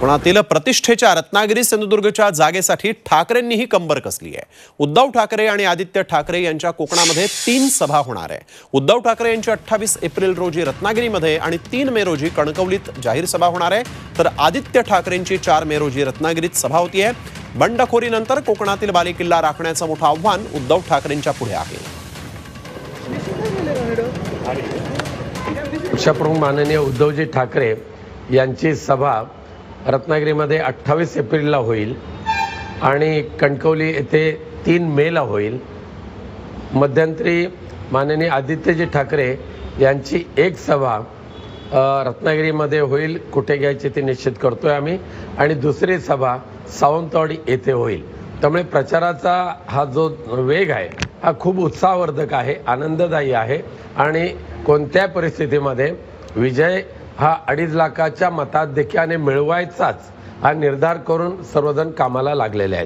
कोकणातील प्रतिष्ठेच्या रत्नागिरी सिंधुदुर्गच्या जागेसाठी ठाकरेंनीही कंबर कसली आहे. उद्धव ठाकरे आणि आदित्य ठाकरे यांच्या कोकणामध्ये तीन सभा होणार आहे. उद्धव ठाकरे यांची अठ्ठावीस एप्रिल रोजी रत्नागिरीमध्ये आणि तीन मे रोजी कणकवलीत जाहीर सभा होणार आहे. तर आदित्य ठाकरेंची चार मे रोजी रत्नागिरीत सभा होती आहे बंडखोरीनंतर कोकणातील बालेकिल्ला राखण्याचं मोठं आव्हान उद्धव ठाकरेंच्या पुढे आहे. पक्षप्रमुख माननीय उद्धवजी ठाकरे यांची सभा रत्नागिरीमध्ये अठ्ठावीस एप्रिलला होईल आणि कणकवली येथे तीन मेला होईल. मध्यंतरी माननीय आदित्यजी ठाकरे यांची एक सभा रत्नागिरीमध्ये होईल कुठे घ्यायची ते निश्चित करतो आहे आम्ही. आणि दुसरी सभा सावंतवाडी येथे होईल. त्यामुळे प्रचाराचा हा जो वेग आहे हा खूप उत्साहवर्धक आहे आनंददायी आहे. आणि कोणत्या परिस्थितीमध्ये विजय हा अडीच लाखाच्या मताधिक्याने मिळवायचाच हा निर्धार करून सर्वजण कामाला लागलेले आहेत.